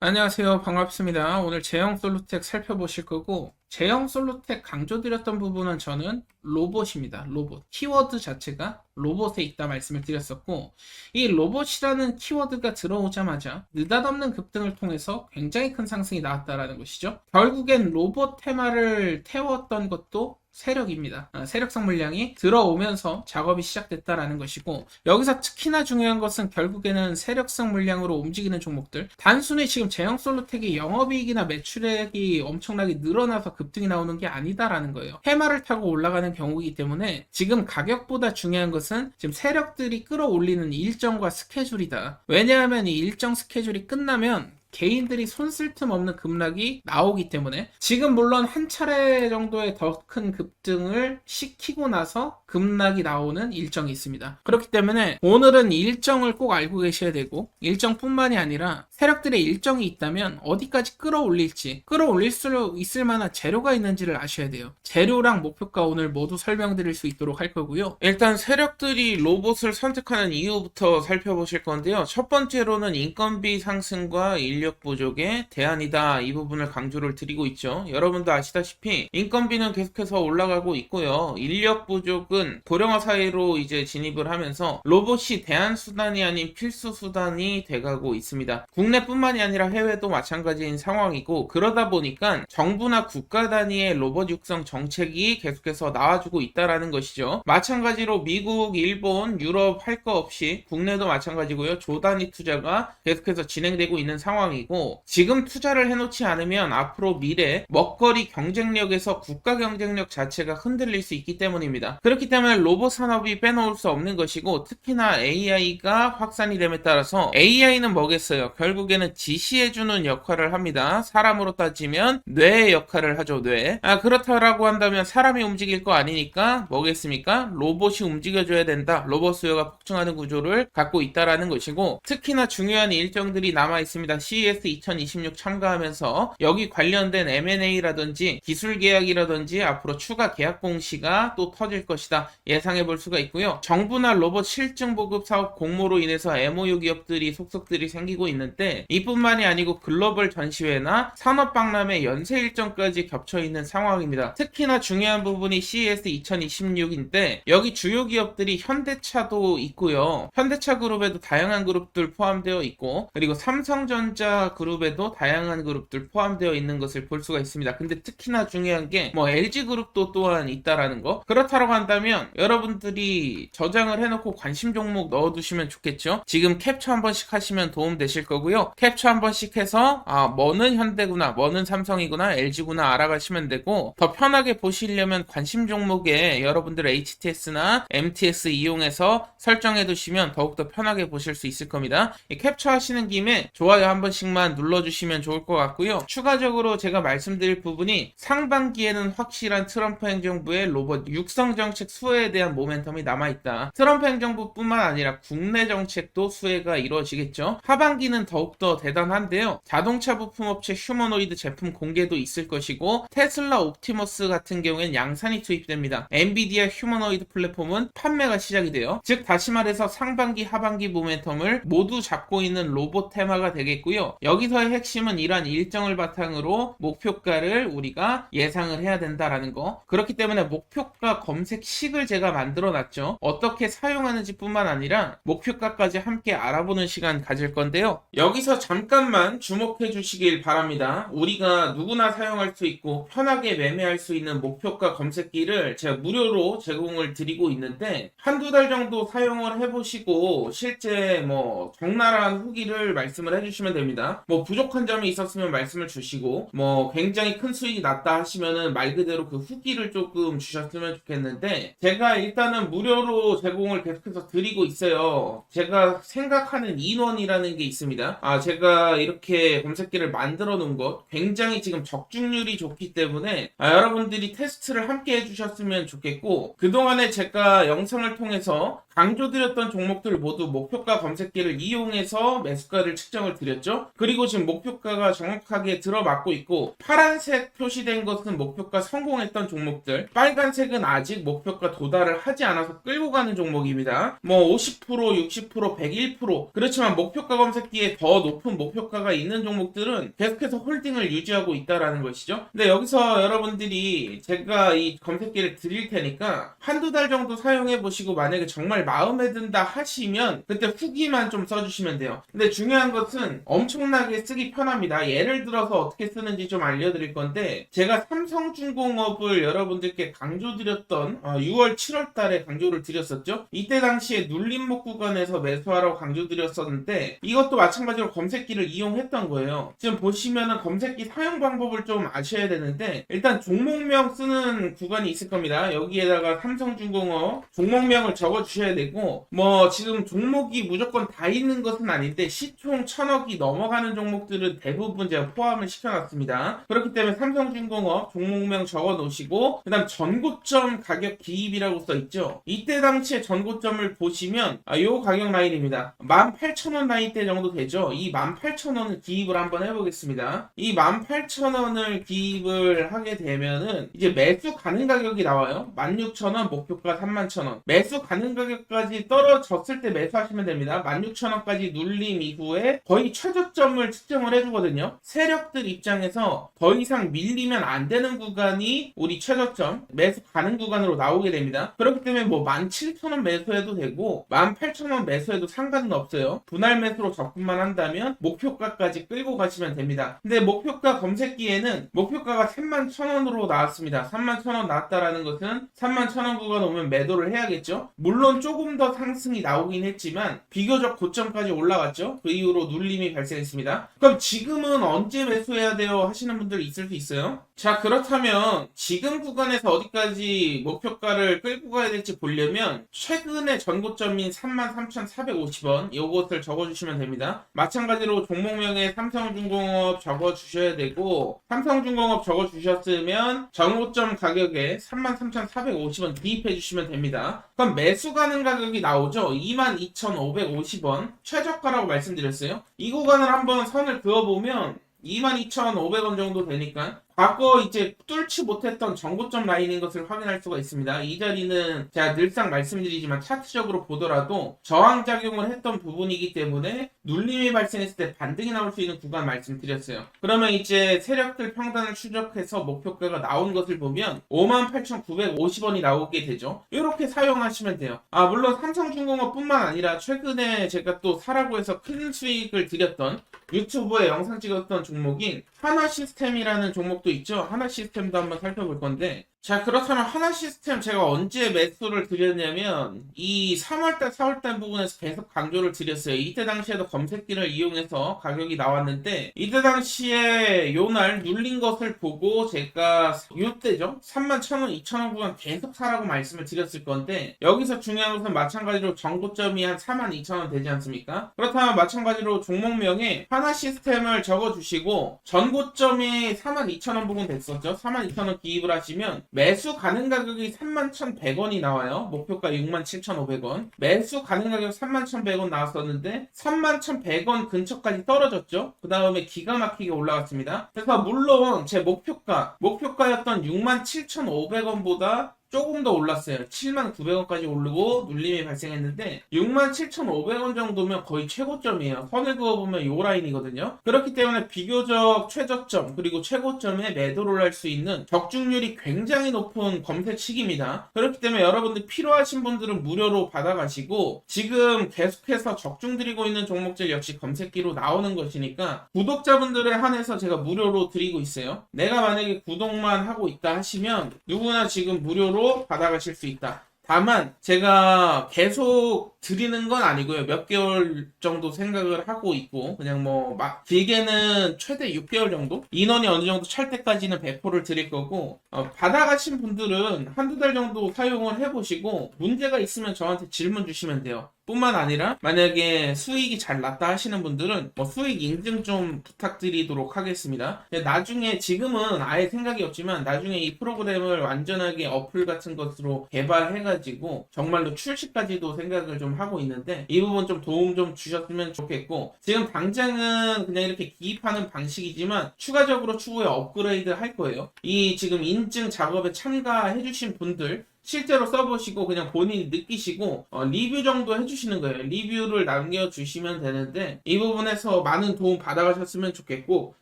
안녕하세요. 반갑습니다. 오늘 제형 솔루텍 살펴보실 거고, 제형 솔루텍 강조드렸던 부분은 저는 로봇입니다. 로봇. 키워드 자체가 로봇에 있다 말씀을 드렸었고, 이 로봇이라는 키워드가 들어오자마자 느닷없는 급등을 통해서 굉장히 큰 상승이 나왔다라는 것이죠. 결국엔 로봇 테마를 태웠던 것도 세력입니다. 아, 세력성 물량이 들어오면서 작업이 시작됐다라는 것이고 여기서 특히나 중요한 것은 결국에는 세력성 물량으로 움직이는 종목들 단순히 지금 제형 솔루텍이 영업이익이나 매출액이 엄청나게 늘어나서 급등이 나오는 게 아니다라는 거예요. 해마를 타고 올라가는 경우이기 때문에 지금 가격보다 중요한 것은 지금 세력들이 끌어올리는 일정과 스케줄이다. 왜냐하면 이 일정 스케줄이 끝나면 개인들이 손쓸 틈 없는 급락이 나오기 때문에 지금 물론 한 차례 정도의 더 큰 급등을 시키고 나서 급락이 나오는 일정이 있습니다. 그렇기 때문에 오늘은 일정을 꼭 알고 계셔야 되고 일정뿐만이 아니라 세력들의 일정이 있다면 어디까지 끌어올릴지 끌어올릴 수 있을 만한 재료가 있는지를 아셔야 돼요. 재료랑 목표가 오늘 모두 설명드릴 수 있도록 할 거고요. 일단 세력들이 로봇을 선택하는 이유부터 살펴보실 건데요. 첫 번째로는 인건비 상승과 인력 부족의 대안이다. 이 부분을 강조를 드리고 있죠. 여러분도 아시다시피 인건비는 계속해서 올라가고 있고요. 인력 부족은 고령화 사회로 이제 진입을 하면서 로봇이 대안 수단이 아닌 필수 수단이 돼가고 있습니다. 국내뿐만이 아니라 해외도 마찬가지인 상황이고 그러다 보니까 정부나 국가 단위의 로봇 육성 정책이 계속해서 나와주고 있다라는 것이죠. 마찬가지로 미국, 일본, 유럽 할 거 없이 국내도 마찬가지고요. 조단위 투자가 계속해서 진행되고 있는 상황이고 지금 투자를 해놓지 않으면 앞으로 미래 먹거리 경쟁력에서 국가 경쟁력 자체가 흔들릴 수 있기 때문입니다. 그렇기 때문에 로봇 산업이 빼놓을 수 없는 것이고 특히나 AI가 확산이 됨에 따라서 AI는 뭐겠어요? 결국에는 지시해주는 역할을 합니다. 사람으로 따지면 뇌의 역할을 하죠, 뇌. 아, 그렇다라고 한다면 사람이 움직일 거 아니니까 뭐겠습니까? 로봇이 움직여줘야 된다. 로봇 수요가 폭증하는 구조를 갖고 있다라는 것이고 특히나 중요한 일정들이 남아 있습니다. CES 2026 참가하면서 여기 관련된 M&A라든지 기술 계약이라든지 앞으로 추가 계약 공시가 또 터질 것이다 예상해 볼 수가 있고요. 정부나 로봇 실증 보급 사업 공모로 인해서 MOU 기업들이 속속들이 생기고 있는데 이뿐만이 아니고 글로벌 전시회나 산업 박람회 연세 일정까지 겹쳐 있는 상황입니다. 특히나 중요한 부분이 CES 2026인데 여기 주요 기업들이 현대차도 있고요. 현대차 그룹에도 다양한 그룹들 포함되어 있고 그리고 삼성전자 그룹에도 다양한 그룹들 포함되어 있는 것을 볼 수가 있습니다. 근데 특히나 중요한 게 뭐 LG 그룹도 또한 있다라는 거. 그렇다고 한다면 여러분들이 저장을 해놓고 관심 종목 넣어두시면 좋겠죠. 지금 캡처 한 번씩 하시면 도움 되실 거고요. 캡처 한 번씩 해서 아 뭐는 현대구나, 뭐는 삼성이구나, LG구나 알아가시면 되고 더 편하게 보시려면 관심 종목에 여러분들 HTS나 MTS 이용해서 설정해 두시면 더욱더 편하게 보실 수 있을 겁니다. 이 캡처 하시는 김에 좋아요 한 번씩만 눌러주시면 좋을 것 같고요. 추가적으로 제가 말씀드릴 부분이 상반기에는 확실한 트럼프 행정부의 로봇 육성 정책 수혜에 대한 모멘텀이 남아있다. 트럼프 행정부뿐만 아니라 국내 정책도 수혜가 이루어지겠죠. 하반기는 더욱더 대단한데요. 자동차 부품업체 휴머노이드 제품 공개도 있을 것이고 테슬라 옵티머스 같은 경우에는 양산이 투입됩니다. 엔비디아 휴머노이드 플랫폼은 판매가 시작이 돼요. 즉 다시 말해서 상반기 하반기 모멘텀을 모두 잡고 있는 로봇 테마가 되겠고요. 여기서의 핵심은 이러한 일정을 바탕으로 목표가를 우리가 예상을 해야 된다라는 거. 그렇기 때문에 목표가 검색 식을 제가 만들어 놨죠. 어떻게 사용하는지 뿐만 아니라 목표가까지 함께 알아보는 시간 가질 건데요. 여기서 잠깐만 주목해 주시길 바랍니다. 우리가 누구나 사용할 수 있고 편하게 매매할 수 있는 목표가 검색기를 제가 무료로 제공을 드리고 있는데 한두 달 정도 사용을 해보시고 실제 뭐 적나라한 후기를 말씀을 해주시면 됩니다. 뭐 부족한 점이 있었으면 말씀을 주시고 뭐 굉장히 큰 수익이 났다 하시면은 말 그대로 그 후기를 조금 주셨으면 좋겠는데 제가 일단은 무료로 제공을 계속해서 드리고 있어요. 제가 생각하는 인원이라는 게 있습니다. 아 제가 이렇게 검색기를 만들어 놓은 것 굉장히 지금 적중률이 좋기 때문에 아, 여러분들이 테스트를 함께 해주셨으면 좋겠고 그동안에 제가 영상을 통해서 강조드렸던 종목들 모두 목표가 검색기를 이용해서 매수가를 측정을 드렸죠. 그리고 지금 목표가가 정확하게 들어맞고 있고 파란색 표시된 것은 목표가 성공했던 종목들, 빨간색은 아직 목표가 목표가 도달을 하지 않아서 끌고 가는 종목입니다. 뭐 50%, 60%, 101% 그렇지만 목표가 검색기에 더 높은 목표가가 있는 종목들은 계속해서 홀딩을 유지하고 있다라는 것이죠. 근데 여기서 여러분들이 제가 이 검색기를 드릴 테니까 한두 달 정도 사용해 보시고 만약에 정말 마음에 든다 하시면 그때 후기만 좀 써주시면 돼요. 근데 중요한 것은 엄청나게 쓰기 편합니다. 예를 들어서 어떻게 쓰는지 좀 알려드릴 건데 제가 삼성중공업을 여러분들께 강조드렸던 6월 7월 달에 강조를 드렸었죠. 이때 당시에 눌림목 구간에서 매수하라고 강조드렸었는데 이것도 마찬가지로 검색기를 이용했던 거예요. 지금 보시면은 검색기 사용 방법을 좀 아셔야 되는데 일단 종목명 쓰는 구간이 있을 겁니다. 여기에다가 삼성중공업 종목명을 적어 주셔야 되고 뭐 지금 종목이 무조건 다 있는 것은 아닌데 시총 천억이 넘어가는 종목들은 대부분 제가 포함을 시켜놨습니다. 그렇기 때문에 삼성중공업 종목명 적어 놓으시고 그 다음 전고점 가격 기 입이라고 써 있죠. 이때 당시에 전고점을 보시면 아, 요 가격 라인입니다. 18,000원 라인대 정도 되죠. 이 18,000원을 기입을 한번 해보겠습니다. 이 18,000원을 기입을 하게 되면은 이제 매수 가능 가격이 나와요. 16,000원 목표가 31,000원. 매수 가능 가격까지 떨어졌을 때 매수하시면 됩니다. 16,000원까지 눌림 이후에 거의 최저점을 측정을 해주거든요. 세력들 입장에서 더 이상 밀리면 안 되는 구간이 우리 최저점 매수 가능 구간으로 나오게 됩니다. 그렇기 때문에 뭐 17,000원 매수해도 되고 18,000원 매수해도 상관은 없어요. 분할 매수로 접근만 한다면 목표가까지 끌고 가시면 됩니다. 근데 목표가 검색기에는 목표가가 31,000원으로 나왔습니다. 31,000원 나왔다라는 것은 31,000원 구간 오면 매도를 해야겠죠. 물론 조금 더 상승이 나오긴 했지만 비교적 고점까지 올라갔죠. 그 이후로 눌림이 발생했습니다. 그럼 지금은 언제 매수해야 돼요? 하시는 분들 있을 수 있어요. 자 그렇다면 지금 구간에서 어디까지 목표가를 끌고 가야 될지 보려면 최근의 전고점인 33,450원 이것을 적어주시면 됩니다. 마찬가지로 종목명에 삼성중공업 적어주셔야 되고 삼성중공업 적어주셨으면 전고점 가격에 33,450원 기입해 주시면 됩니다. 그럼 매수 가능 가격이 나오죠. 22,550원 최저가라고 말씀드렸어요. 이 구간을 한번 선을 그어보면 22,500원 정도 되니까 과거 이제 뚫지 못했던 정고점 라인인 것을 확인할 수가 있습니다. 이 자리는 제가 늘상 말씀드리지만 차트적으로 보더라도 저항작용을 했던 부분이기 때문에 눌림이 발생했을 때 반등이 나올 수 있는 구간 말씀드렸어요. 그러면 이제 세력들 평단을 추적해서 목표가가 나온 것을 보면 58,950원이 나오게 되죠. 이렇게 사용하시면 돼요. 아 물론 삼성중공업뿐만 아니라 최근에 제가 또 사라고 해서 큰 수익을 드렸던 유튜브에 영상 찍었던 종목인 하나 시스템이라는 종목도 있죠. 하나 시스템도 한번 살펴볼 건데 자 그렇다면 하나 시스템 제가 언제 매수를 드렸냐면 이 3월달 4월달 부분에서 계속 강조를 드렸어요. 이때 당시에도 검색기를 이용해서 가격이 나왔는데 이때 당시에 요날 눌린 것을 보고 제가 요때죠? 31,000원 2,000원 구간 계속 사라고 말씀을 드렸을 건데 여기서 중요한 것은 마찬가지로 정고점이 한 42,000원 되지 않습니까? 그렇다면 마찬가지로 종목명에 하나 시스템을 적어주시고 전고점이 42,000원 부분 됐었죠? 42,000원 기입을 하시면 매수 가능 가격이 31,100원이 나와요. 목표가 67,500원. 매수 가능 가격 31,100원 나왔었는데 31,100원 근처까지 떨어졌죠. 그 다음에 기가 막히게 올라갔습니다. 그래서 물론 제 목표가 목표가였던 67,500원보다 조금 더 올랐어요. 7,900원까지 오르고 눌림이 발생했는데 67,500원 정도면 거의 최고점이에요. 선을 그어보면 요 라인이거든요. 그렇기 때문에 비교적 최저점 그리고 최고점에 매도를 할 수 있는 적중률이 굉장히 높은 검색 시기입니다. 그렇기 때문에 여러분들 필요하신 분들은 무료로 받아가시고 지금 계속해서 적중 드리고 있는 종목들 역시 검색기로 나오는 것이니까 구독자분들에 한해서 제가 무료로 드리고 있어요. 내가 만약에 구독만 하고 있다 하시면 누구나 지금 무료로 받아가실 수 있다. 다만 제가 계속 드리는 건 아니고요. 몇 개월 정도 생각을 하고 있고 그냥 뭐 막 길게는 최대 6개월 정도 인원이 어느 정도 찰 때까지는 배포를 드릴 거고 어, 받아가신 분들은 한두 달 정도 사용을 해보시고 문제가 있으면 저한테 질문 주시면 돼요. 뿐만 아니라 만약에 수익이 잘 났다 하시는 분들은 뭐 수익 인증 좀 부탁드리도록 하겠습니다. 나중에 지금은 아예 생각이 없지만 나중에 이 프로그램을 완전하게 어플 같은 것으로 개발해가지고 정말로 출시까지도 생각을 좀 하고 있는데 이 부분 좀 도움 좀 주셨으면 좋겠고 지금 당장은 그냥 이렇게 기입하는 방식이지만 추가적으로 추후에 업그레이드 할 거예요. 이 지금 인증 작업에 참가해주신 분들 실제로 써보시고 그냥 본인이 느끼시고 어, 리뷰 정도 해주시는 거예요. 리뷰를 남겨주시면 되는데 이 부분에서 많은 도움 받아가셨으면 좋겠고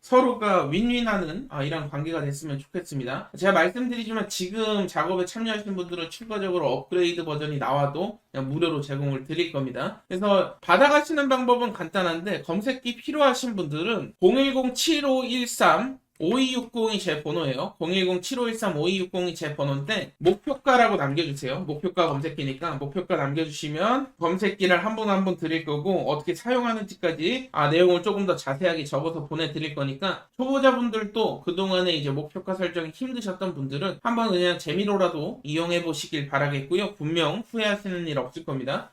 서로가 윈윈하는 아, 이런 관계가 됐으면 좋겠습니다. 제가 말씀드리지만 지금 작업에 참여하시는 분들은 추가적으로 업그레이드 버전이 나와도 무료로 제공을 드릴 겁니다. 그래서 받아가시는 방법은 간단한데 검색기 필요하신 분들은 010-7513 5260이 제 번호예요. 010-7513-5260이 제 번호인데 목표가라고 남겨주세요. 목표가 검색기니까 목표가 남겨주시면 검색기를 한분 한분 드릴 거고 어떻게 사용하는지까지 아 내용을 조금 더 자세하게 적어서 보내드릴 거니까 초보자분들도 그동안에 이제 목표가 설정이 힘드셨던 분들은 한번 그냥 재미로라도 이용해 보시길 바라겠고요. 분명 후회하시는 일 없을 겁니다.